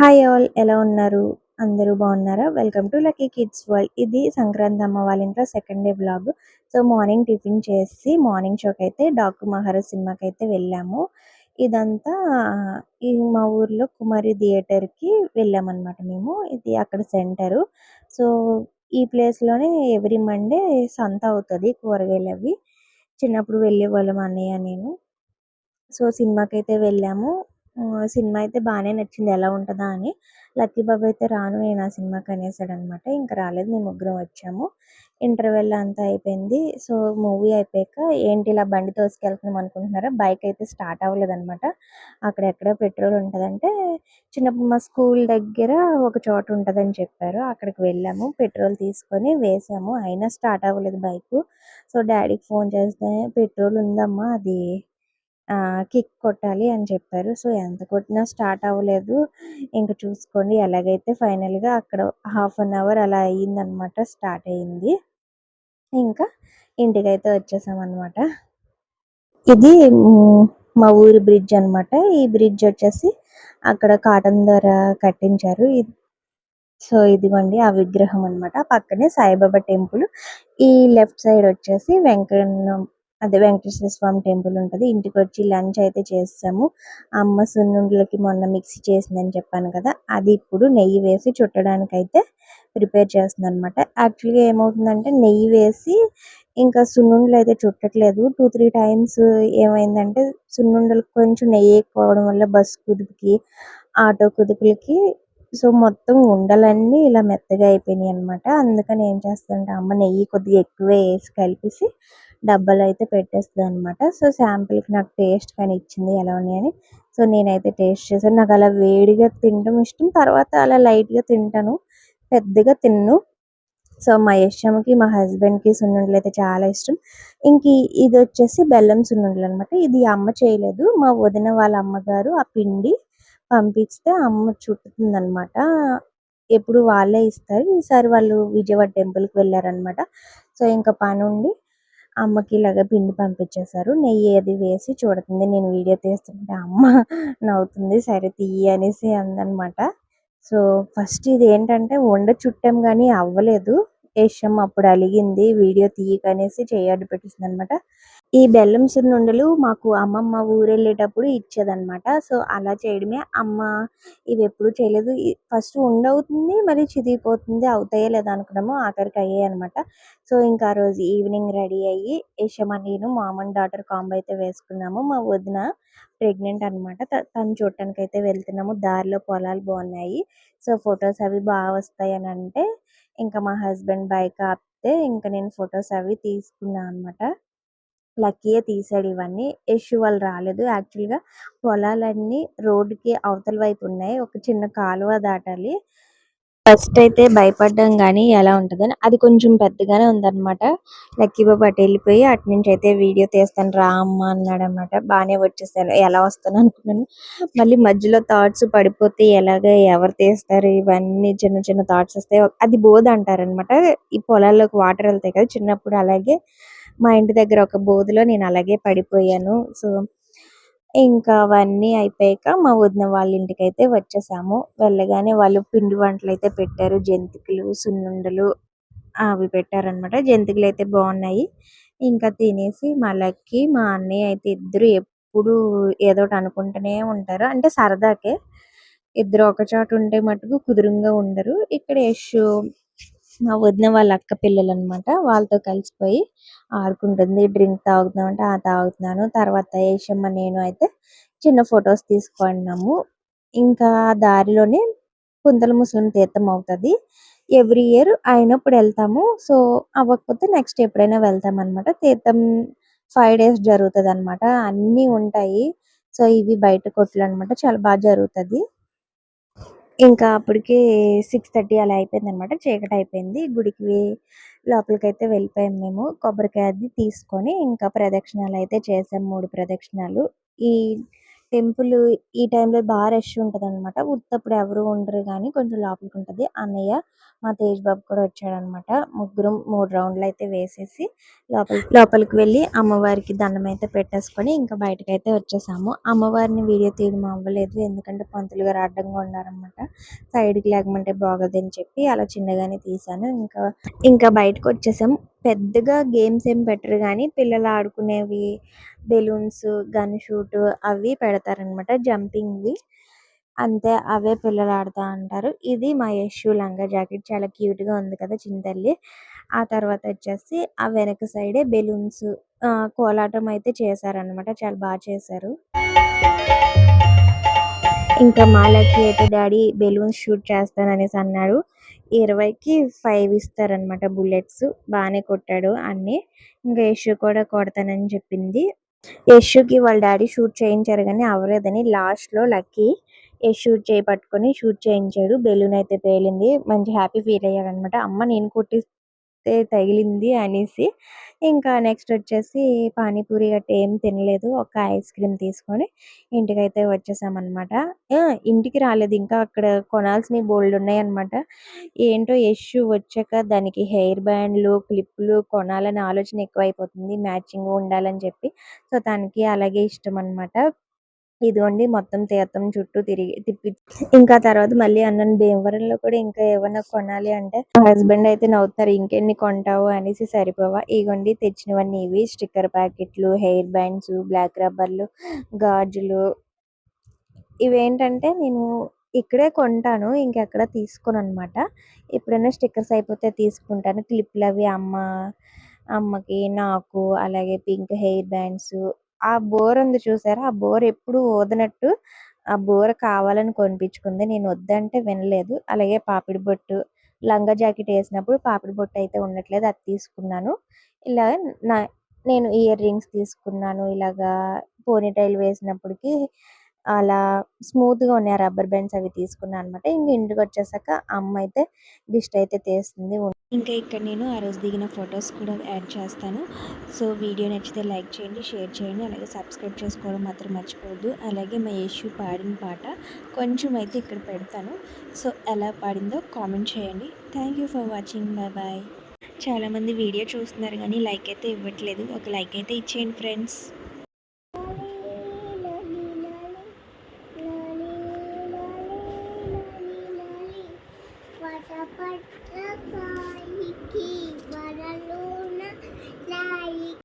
Hi all ఎలా ఉన్నారు? అందరూ బాగున్నారా? Welcome to lucky kids world ఇది సంక్రాంతి అమ్మ వాళ్ళ ఇంట్లో second day blog so morning tiffin చేసి మార్నింగ్ షోకి అయితే డాక్ మహారాజ్ సినిమాకి అయితే వెళ్ళాము. ఇదంతా ఈ మా ఊర్లో కుమారి థియేటర్కి వెళ్ళామన్నమాట మేము. ఇది అక్కడ సెంటరు సో ఈ ప్లేస్లోనే ఎవ్రీ మండే సంత అవుతుంది కూరగాయలు అవి. చిన్నప్పుడు వెళ్ళే వాళ్ళం అన్నయ్య నేను. సో సినిమాకి అయితే వెళ్ళాము. సినిమా అయితే బాగానే నచ్చింది. ఎలా ఉంటుందా అని. లక్కీ బాబు అయితే రాను నేను ఆ సినిమాకి అనేసాడు అనమాట ఇంకా రాలేదు మేము ముగ్గురం వచ్చాము. ఇంటర్వెల్ అంతా అయిపోయింది. సో మూవీ అయిపోయాక ఏంటి ఇలా బండి తోసుకెళ్తున్నాం అనుకుంటున్నారా? బైక్ అయితే స్టార్ట్ అవ్వలేదు అనమాట అక్కడెక్కడ పెట్రోల్ ఉంటుందంటే చిన్నప్పుడు మా స్కూల్ దగ్గర ఒక చోట ఉంటుందని చెప్పారు. అక్కడికి వెళ్ళాము పెట్రోల్ తీసుకొని వేసాము. అయినా స్టార్ట్ అవ్వలేదు బైక్. సో డాడీకి ఫోన్ చేస్తే పెట్రోల్ ఉందమ్మా అది కిక్ కొట్టాలి అని చెప్పారు. సో ఎంత కొట్టినా స్టార్ట్ అవ్వలేదు. ఇంకా చూసుకోండి. ఎలాగైతే ఫైనల్గా అక్కడ హాఫ్ అన్ అవర్ అలా అయ్యిందనమాట స్టార్ట్ అయ్యింది. ఇంకా ఇంటికైతే వచ్చేసాం ఇది మా ఊరి బ్రిడ్జ్ అన్నమాట ఈ బ్రిడ్జ్ వచ్చేసి అక్కడ కాటన్ ద్వారా కట్టించారు. సో ఇదిగోండి ఆ విగ్రహం అన్నమాట పక్కనే సాయిబాబా టెంపుల్. ఈ లెఫ్ట్ సైడ్ వచ్చేసి వెంకన్న అదే వెంకటేశ్వర స్వామి టెంపుల్ ఉంటుంది. ఇంటికి వచ్చి లంచ్ అయితే చేసాము అమ్మ సున్నుండలకి మొన్న మిక్సీ చేసిందని చెప్పాను కదా అది ఇప్పుడు నెయ్యి వేసి చుట్టడానికి అయితే ప్రిపేర్ చేస్తుంది అనమాట యాక్చువల్గా ఏమవుతుందంటే నెయ్యి వేసి ఇంకా సున్నుండలు అయితే చుట్టట్లేదు. టూ త్రీ టైమ్స్ ఏమైందంటే సున్నుండలు కొంచెం నెయ్యి ఎక్కువ వల్ల బస్సు కుదుపుకి ఆటో కుదుపులకి సో మొత్తం ఉండలన్నీ ఇలా మెత్తగా అయిపోయినాయి అనమాట అందుకని ఏం చేస్తానంటే అమ్మ నెయ్యి కొద్దిగా ఎక్కువ వేసి కలిపేసి డబ్బాలో అయితే పెట్టేస్తుంది అనమాట సో శాంపుల్కి నాకు టేస్ట్ కానీ ఇచ్చింది ఎలా ఉన్నాయని సో నేనైతే టేస్ట్ చేశాను. నాకు అలా వేడిగా తినడం ఇష్టం. తర్వాత అలా లైట్గా తింటాను. పెద్దగా తిన్ను. సో మా యశ్యమ్మకి మా హస్బెండ్కి సున్నుండలు అయితే చాలా ఇష్టం. ఇంక ఇది వచ్చేసి బెల్లం సున్నుండలు అనమాట ఇది అమ్మ చేయలేదు. మా వదిన వాళ్ళ అమ్మగారు ఆ పిండి పంపిస్తే అమ్మ చుట్టుతుంది అనమాట ఎప్పుడు వాళ్ళే ఇస్తారు. ఈసారి వాళ్ళు విజయవాడ టెంపుల్కి వెళ్ళారనమాట సో ఇంకా పని ఉండి అమ్మకి ఇలాగ పిండి పంపించేశారు. నెయ్యి అది వేసి చూడుతుంది. నేను వీడియో తీస్తుంటే అమ్మ నవ్వుతుంది. సరే తీయి అనేసి అందనమాట. సో ఫస్ట్ ఇది ఏంటంటే వండ చుట్టాం కానీ అవ్వలేదు. యశం అప్పుడు అలిగింది. వీడియో తీయకనేసి చేయడ్డు పెట్టేసింది అనమాట ఈ బెల్లం సున్నుండలు మాకు అమ్మమ్మ ఊరెళ్ళేటప్పుడు ఇచ్చేదనమాట. సో అలా చేయడమే. అమ్మ ఇవి ఎప్పుడు చేయలేదు ఫస్ట్ ఉండవుతుంది మరి చిదిగిపోతుంది అవుతాయో లేదా అనుకున్నాము. ఆఖరికి అయ్యాయి అనమాట సో ఇంకా ఆ రోజు ఈవినింగ్ రెడీ అయ్యి యశమ నేను మామన్ డాటర్ కాంబో అయితే వేసుకున్నాము. మా వదిన ప్రెగ్నెంట్ అనమాట. తను చూడటానికి అయితే వెళ్తున్నాము. దారిలో పొలాలు బాగున్నాయి. సో ఫొటోస్ అవి బాగా వస్తాయి అని అంటే ఇంకా మా హస్బెండ్ బైక్ ఆపితే ఇంకా నేను ఫొటోస్ అవి తీసుకున్నాను అనమాట లక్కీయే తీసాడు ఇవన్నీ. ఇష్యూ వాళ్ళు రాలేదు. యాక్చువల్గా పొలాలన్నీ రోడ్డుకి అవతల వైపు ఉన్నాయి. ఒక చిన్న కాలువ దాటాలి. ఫస్ట్ అయితే భయపడ్డాం కానీ ఎలా ఉంటదని అది కొంచెం పెద్దగానే ఉందన్నమాట. లక్కీ బాబు అటు వెళ్ళిపోయి అటు నుంచి అయితే వీడియో తీస్తాను రా అమ్మ అన్నాడు అనమాట బాగానే వచ్చేసాను ఎలా వస్తాను అనుకున్నాను. మళ్ళీ మధ్యలో థాట్స్ పడిపోతే ఎలాగ ఎవరు తీస్తారు? ఇవన్నీ చిన్న చిన్న థాట్స్ వస్తాయి అది బోధ అంటారనమాట ఈ పొలాల్లోకి వాటర్ వెళ్తాయి కదా చిన్నప్పుడు అలాగే మా ఇంటి దగ్గర ఒక బోధలో నేను అలాగే పడిపోయాను. సో ఇంకా అవన్నీ అయిపోయాక మా వదిన వాళ్ళ ఇంటికి అయితే వచ్చేసాము. వెళ్ళగానే వాళ్ళు పిండి వంటలు అయితే పెట్టారు. జంతికలు సున్నుండలు అవి పెట్టారనమాట జంతికలు అయితే బాగున్నాయి. ఇంకా తినేసి మా మా అన్నయ్య అయితే ఇద్దరు ఎప్పుడు ఏదో ఒకటి అనుకుంటూనే ఉంటారు. అంటే సరదాకే. ఇద్దరు ఒక చోట ఉంటే మటుకు కుదురుగా ఉండరు. ఇక్కడ యశు మా వదిన వాళ్ళ అక్క పిల్లలు అన్నమాట వాళ్ళతో కలిసిపోయి ఆడుకుంటుంది. డ్రింక్ తాగుతున్నాం అంటే ఆ తాగుతున్నాను. తర్వాత ఏషమ్మ నేను అయితే చిన్న ఫొటోస్ తీసుకున్నాము. ఇంకా దారిలోనే కుంతల ముసలం తీర్థం అవుతుంది. ఎవ్రీ ఇయర్ అయినప్పుడు వెళ్తాము. సో అవ్వకపోతే నెక్స్ట్ ఎప్పుడైనా వెళ్తాం అనమాట తీర్థం ఫైవ్ డేస్ జరుగుతుంది అనమాట అన్ని ఉంటాయి. సో ఇవి బయట కొట్లు అనమాట చాలా బాగా జరుగుతుంది. ఇంకా అప్పటికి సిక్స్ థర్టీ అలా అయిపోయింది అనమాట చీకటి అయిపోయింది. గుడికి లోపలికి అయితే వెళ్ళిపోయాం మేము. కొబ్బరికాయ అది తీసుకొని ఇంకా ప్రదక్షిణాలు అయితే చేసాం. మూడు ప్రదక్షిణాలు. ఈ టెంపుల్ ఈ టైంలో బాగా రష్ ఉంటదన్నమాట. ఉత్తప్పుడు ఎవరు ఉండరు కానీ కొంచెం లోపలికి ఉంటుంది అన్నయ్య, మా తేజ్ బాబు కూడా వచ్చాడనమాట ముగ్గురం మూడు రౌండ్లు అయితే వేసేసి లోపలికి లోపలికి వెళ్ళి అమ్మవారికి దండం అయితే పెట్టేసుకొని ఇంకా బయటకైతే వచ్చేసాము. అమ్మవారిని వీడియో తీయడం అవ్వలేదు. ఎందుకంటే పంతులు గారు అడ్డంగా ఉన్నారనమాట సైడ్‌కి లేకమంటే బాగోదని చెప్పి అలా చిన్నగానే తీశాను. ఇంకా ఇంకా బయటకు వచ్చేసాము పెద్దగా గేమ్స్ ఏం పెట్టరు కానీ పిల్లలు ఆడుకునేవి బెలూన్స్, గన్ షూట్ అవి పెడతారనమాట జంపింగ్‌వి. అంతే అవే పిల్లలు ఆడుతూ ఉంటారు. ఇది మా యశు లంగా జాకెట్ చాలా క్యూట్‌గా ఉంది కదా! చింతల్లి. ఆ తర్వాత వచ్చేసి ఆ వెనక సైడే బెలూన్స్ కోలాటం అయితే చేశారనమాట చాలా బాగా చేశారు. ఇంకా మాలకి అయితే డాడీ బెలూన్స్ షూట్ చేస్తాననేసి అన్నాడు. ఇరవైకి ఫైవ్ ఇస్తారనమాట బుల్లెట్స్. బాగానే కొట్టాడు అన్నీ. ఇంకా యశు కూడా కొడతానని చెప్పింది. యష్యూకి వాళ్ళ డాడీ షూట్ చేయించారు గానీ అవ్వలేదని లాస్ట్‌లో లక్కీ షూట్ చేయి పట్టుకొని షూట్ చేయించాడు. బెలూన్ అయితే పేలింది. మంచి హ్యాపీ ఫీల్ అయ్యాడన్నమాట. అమ్మ నేను కుట్టి కొట్టిస్తే తగిలింది అనేసి. ఇంకా నెక్స్ట్ వచ్చేసి పానీపూరి గట్టా ఏం తినలేదు. ఒక ఐస్ క్రీమ్ తీసుకొని ఇంటికైతే వచ్చేసామన్నమాట. ఇంటికి రాలేదు. ఇంకా అక్కడ కొనాల్సినవి బోలెడున్నాయన్నమాట. ఏంటో ఇష్యూ వచ్చాక దానికి హెయిర్ బ్యాండ్‌లు, క్లిప్‌లు కొనాలనే ఆలోచన ఎక్కువైపోతుంది. మ్యాచింగ్ ఉండాలని చెప్పి. సో, తనకి అలాగే ఇష్టం అనమాట ఇదిగోండి మొత్తం తీర్థం చుట్టూ తిరిగి తిప్పి ఇంకా తర్వాత మళ్ళీ అన్నను భీమవరంలో కూడా ఇంకా ఏమన్నా కొనాలి అంటే మా హస్బెండ్ అయితే నవ్వుతారు. ఇంకెన్ని కొంటావు అనేసి సరిపోవా? ఇగోండి తెచ్చినవన్నీ ఇవి స్టిక్కర్ ప్యాకెట్లు, హెయిర్ బ్యాండ్స్, బ్లాక్ రబ్బర్లు, గాజులు ఇవేంటంటే నేను ఇక్కడే కొంటాను. ఇంకెక్కడ తీసుకోనన్నమాట. ఎప్పుడైనా స్టిక్కర్స్ అయిపోతే తీసుకుంటాను. క్లిప్లు అవి అమ్మ అమ్మకి, నాకు అలాగే పింక్ హెయిర్ బ్యాండ్స్ ఆ బోర్ ఉంది చూసారా? ఆ బోర్ ఎప్పుడు ఊదనట్టు ఆ బోర్ కావాలని కొనిపించుకుంది. నేను వద్దంటే వినలేదు. అలాగే పాపిడి బొట్టు, లంగా జాకెట్ వేసినప్పుడు పాపిడి బొట్టు అయితే ఉండట్లేదు. అది తీసుకున్నాను. ఇలా నా నేను ఇయర్ రింగ్స్ తీసుకున్నాను. ఇలాగా పోనీటైల్ వేసినప్పటికి అలా స్మూత్‌గా ఉన్నాయి. రబ్బర్ బ్యాండ్స్ అవి తీసుకున్నాను అన్నమాట. ఇంక ఇంటికొచ్చేసాక అమ్మ అయితే దిష్టి అయితే తీస్తుంది. ఇంకా ఇక్కడ నేను ఆ రోజు దిగిన ఫొటోస్ కూడా యాడ్ చేస్తాను. సో, వీడియో నచ్చితే లైక్ చేయండి, షేర్ చేయండి. అలాగే సబ్స్క్రైబ్ చేసుకోవడం మాత్రం మర్చిపోవద్దు. అలాగే మా యేషు పాడిన పాట కొంచెం అయితే ఇక్కడ పెడతాను. సో, ఎలా పాడిందో కామెంట్ చేయండి. Thank you for watching. Bye bye. చాలామంది వీడియో చూస్తున్నారు కానీ లైక్ అయితే ఇవ్వట్లేదు. ఒక లైక్ అయితే ఇచ్చేయండి ఫ్రెండ్స్.